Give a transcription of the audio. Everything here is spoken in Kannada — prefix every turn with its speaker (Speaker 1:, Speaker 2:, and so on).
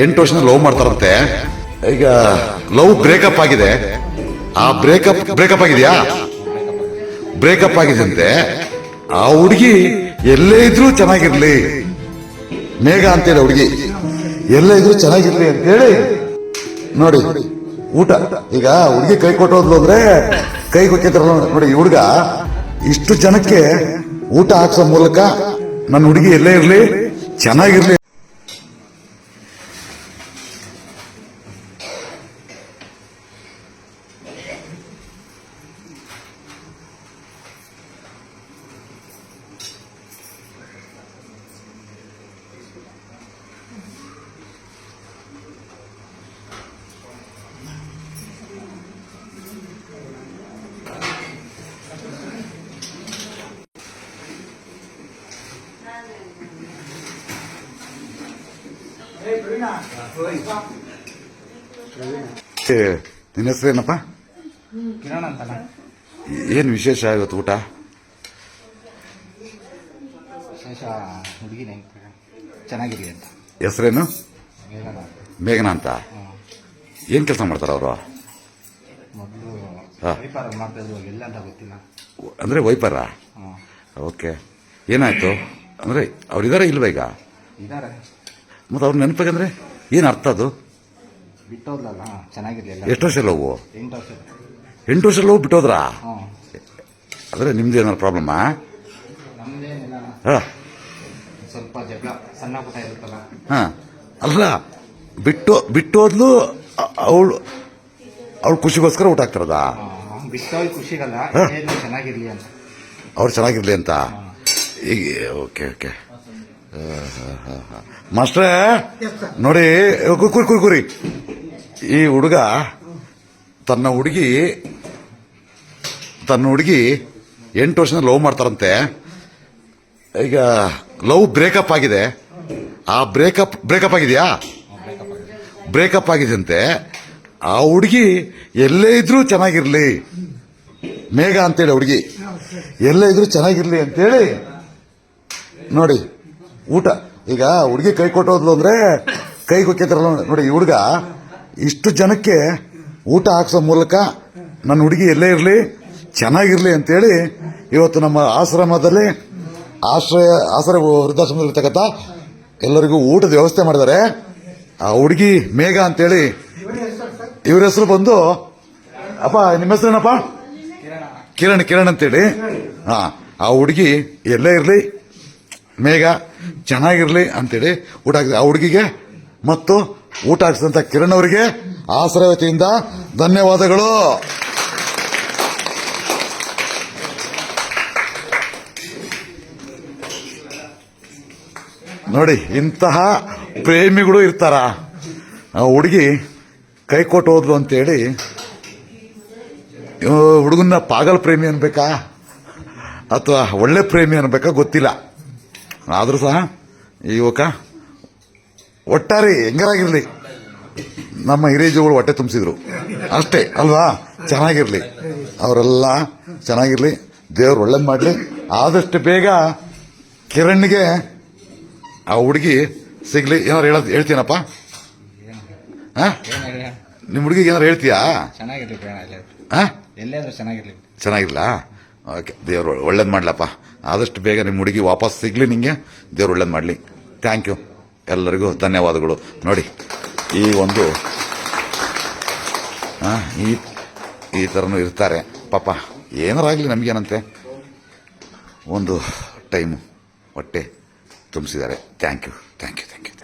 Speaker 1: ಎಂಟು ವರ್ಷದ ಲವ್ ಮಾಡ್ತಾರಂತೆ. ಈಗ ಲವ್ ಬ್ರೇಕಪ್ ಆಗಿದೆ. ಆ ಬ್ರೇಕಪ್ ಬ್ರೇಕಪ್ ಆಗಿದೆಯಾ? ಬ್ರೇಕಪ್ ಆಗಿದೆ ಅಂತೆ. ಆ ಹುಡುಗಿ ಎಲ್ಲೇ ಇದ್ರೂ ಚೆನ್ನಾಗಿರ್ಲಿ. ಮೇಘ ಅಂತೇಳಿ ಹುಡುಗಿ. ಎಲ್ಲೇ ಇದ್ರೂ ಚೆನ್ನಾಗಿರ್ಲಿ ಅಂತೇಳಿ ನೋಡಿ, ಊಟ. ಈಗ ಹುಡುಗಿ ಕೈ ಕೊಟ್ಟೋದ್ಲು ಅಂದ್ರೆ ಕೈ ಕೊಟ್ಟಿದ್ರಲ್ಲ ನೋಡಿ ಹುಡುಗ ಇಷ್ಟು ಜನಕ್ಕೆ ಊಟ ಹಾಕ್ಸೋ ಮೂಲಕ ನನ್ನ ಹುಡುಗಿ ಎಲ್ಲೇ ಇರ್ಲಿ, ಚೆನ್ನಾಗಿರ್ಲಿ ನಿನ್ನ ಹೆಸರೇನಪ್ಪ
Speaker 2: ಕಿರಣ್
Speaker 1: ಏನ್ ವಿಶೇಷ ಇವತ್ತು ಊಟ?
Speaker 2: ಶೇಷ ಹುಡುಗಿ ಚೆನ್ನಾಗಿರಿ ಅಂತ.
Speaker 1: ಹೆಸರೇನು? ಮೇಘನ ಅಂತ. ಏನ್ ಕೆಲಸ ಮಾಡ್ತಾರ ಅವರು? ಅಂದ್ರೆ ವೈಪರ? ಓಕೆ. ಏನಾಯ್ತು? ಅಂದ್ರೆ ಅವ್ರಿದಾರ ಇಲ್ವಾ ಈಗ?
Speaker 2: ಇದಾರೆ.
Speaker 1: ಮತ್ತೆ ಅವ್ರ ನೆನಪಾಗಂದ್ರೆ ಏನ್ ಅರ್ಥ ಅದು?
Speaker 2: ಬಿಟ್ಟೋದ್ಲಲ್ಲ
Speaker 1: ಎಷ್ಟು ವರ್ಷ ಲೋವು
Speaker 2: ಎಂಟು ವರ್ಷ.
Speaker 1: ಎಂಟು ವರ್ಷ ಲವ್ ಬಿಟ್ಟೋದ್ರಾ? ಅಂದ್ರೆ ನಿಮ್ದು ಏನಾರು ಪ್ರಾಬ್ಲಮ್ಮಾ
Speaker 2: ನಮ್ದೇನಿಲ್ಲ.
Speaker 1: ಹಾ.
Speaker 2: ಸ್ವಲ್ಪ ಜಗಳ ಸಣ್ಣ ಪುಟ್ಟ ಇರುತ್ತಲ್ಲ.
Speaker 1: ಹಾ. ಅಲ್ಲ ಬಿಟ್ಟು ಬಿಟ್ಟೋದ್ಲು ಅವಳು ಅವಳು ಖುಷಿಗೋಸ್ಕರ ಊಟ ಆಗ್ತಿರೋದಾ
Speaker 2: ಹಾಂ ಬಿಟ್ಟೋಗಿ ಖುಷಿಗಲ್ಲ.
Speaker 1: ಹಾ.
Speaker 2: ಏನು ಚೆನ್ನಾಗಿರ್ಲಿ ಅಂತ.
Speaker 1: ಅವ್ರು ಚೆನ್ನಾಗಿರ್ಲಿ ಅಂತ? ಈಗ, ಓಕೆ ಓಕೆ. ಮಾಸ್ಟ್ರೇ, ನೋಡಿ, ಕುರಿ ಕುರಿ ಕುರಿ ಈ ಹುಡುಗ ತನ್ನ ಹುಡುಗಿ ತನ್ನ ಹುಡುಗಿ ಎಂಟು ವರ್ಷದಿಂದ ಲವ್ ಮಾಡ್ತಾರಂತೆ. ಈಗ ಲವ್ ಬ್ರೇಕಪ್ ಆಗಿದೆ. ಆ ಬ್ರೇಕಪ್ ಬ್ರೇಕಪ್ ಆಗಿದೆಯಾ? ಬ್ರೇಕಪ್ ಆಗಿದೆಯಂತೆ. ಆ ಹುಡುಗಿ ಎಲ್ಲೇ ಇದ್ರೂ ಚೆನ್ನಾಗಿರ್ಲಿ. ಮೇಘ ಅಂತೇಳಿ ಹುಡುಗಿ. ಎಲ್ಲೇ ಇದ್ರೂ ಚೆನ್ನಾಗಿರ್ಲಿ ಅಂತೇಳಿ ನೋಡಿ, ಊಟ. ಈಗ ಹುಡುಗಿ ಕೈ ಕೊಟ್ಟೋದ್ಲು ಅಂದ್ರೆ ಕೈ ಕೊಕ್ಕಿದ್ರಲ್ಲ ನೋಡಿ, ಈ ಹುಡುಗ ಇಷ್ಟು ಜನಕ್ಕೆ ಊಟ ಹಾಕ್ಸೋ ಮೂಲಕ ನನ್ನ ಹುಡುಗಿ ಎಲ್ಲೇ ಇರಲಿ, ಚೆನ್ನಾಗಿರ್ಲಿ ಅಂತೇಳಿ ಇವತ್ತು ನಮ್ಮ ಆಶ್ರಮದಲ್ಲಿ ಆಶ್ರಯ ಆಶ್ರಯ ವೃದ್ಧಾಶ್ರಮದಲ್ಲಿ ಇರ್ತಕ್ಕಂಥ ಎಲ್ಲರಿಗೂ ಊಟದ ವ್ಯವಸ್ಥೆ ಮಾಡಿದ್ದಾರೆ. ಆ ಹುಡುಗಿ ಮೇಘ ಅಂತೇಳಿ ಇವ್ರ ಹೆಸರು ಬಂದು, ಅಪ್ಪ, ನಿಮ್ಮ ಹೆಸರೇನಪ್ಪ? ಕಿರಣ್ ಕಿರಣ್ ಅಂತೇಳಿ. ಹಾ, ಆ ಹುಡುಗಿ ಎಲ್ಲೇ ಇರಲಿ ಮೇಘ, ಚೆನ್ನಾಗಿರಲಿ ಅಂತೇಳಿ ಊಟ ಹಾಕಿದೆ. ಆ ಹುಡುಗಿಗೆ ಮತ್ತು ಊಟ ಹಾಕಿಸಿದಂಥ ಕಿರಣ್ ಅವರಿಗೆ ಆಶ್ರಯತೆಯಿಂದ ಧನ್ಯವಾದಗಳು. ನೋಡಿ, ಇಂತಹ ಪ್ರೇಮಿಗಳು ಇರ್ತಾರ. ಆ ಹುಡುಗಿ ಕೈ ಕೊಟ್ಟು ಹೋದ್ಲು ಅಂತೇಳಿ ಹುಡುಗನ ಪಾಗಲ್ ಪ್ರೇಮಿ ಅನ್ಬೇಕಾ? ಅಥವಾ ಒಳ್ಳೆ ಪ್ರೇಮಿ ಅನ್ಬೇಕಾ ಗೊತ್ತಿಲ್ಲ. ಆದ್ರೂ ಸಹ ಈ ಯುವಕ ಒಟ್ಟಾರೆ ಹೆಂಗರಾಗಿರಲಿ. ನಮ್ಮ ಹಿರಿಯಜಗಳು ಹೊಟ್ಟೆ ತುಂಬಿಸಿದ್ರು. ಅಷ್ಟೇ ಅಲ್ವಾ? ಚೆನ್ನಾಗಿರಲಿ. ಅವರೆಲ್ಲ ಚೆನ್ನಾಗಿರಲಿ. ದೇವ್ರು ಒಳ್ಳೇದು ಮಾಡಲಿ. ಆದಷ್ಟು ಬೇಗ ಕಿರಣ್ಗೆ ಆ ಹುಡುಗಿ ಸಿಗ್ಲಿ. ಏನಾರು ಹೇಳೋದು ಹೇಳ್ತೀನಪ್ಪ? ಹಾ? ನಿಮ್ಮ ಹುಡುಗಿಗೆ ಏನಾರು ಹೇಳ್ತೀಯಾ?
Speaker 2: ಚೆನ್ನಾಗಿರ್ಲಿ ಹಾಂ ಎಲ್ಲ
Speaker 1: ಹಾ?
Speaker 2: ಎಲ್ಲೇ ಆದ್ರೂ ಚೆನ್ನಾಗಿರ್ಲಿ?
Speaker 1: ಚೆನ್ನಾಗಿಲ್ಲ ಓಕೆ, ದೇವ್ರು ಒಳ್ಳೇದು ಮಾಡ್ಲಪ್ಪ. ಆದಷ್ಟು ಬೇಗ ನಿಮ್ಮ ಹುಡುಗಿ ವಾಪಸ್ ಸಿಗಲಿ ನಿಮಗೆ ದೇವ್ರು ಒಳ್ಳೇದು ಮಾಡಲಿ. ಥ್ಯಾಂಕ್ ಯು ಎಲ್ಲರಿಗೂ ಧನ್ಯವಾದಗಳು. ನೋಡಿ, ಈ ಒಂದು ಈ ಈ ಥರನೂ ಇರ್ತಾರೆ. ಪಾಪ ಏನಾರಾಗಲಿ ನಮಗೇನಂತೆ? ಒಂದು ಟೈಮು, ಹೊಟ್ಟೆ ತುಂಬಿಸಿದ್ದಾರೆ. Thank you thank you thank you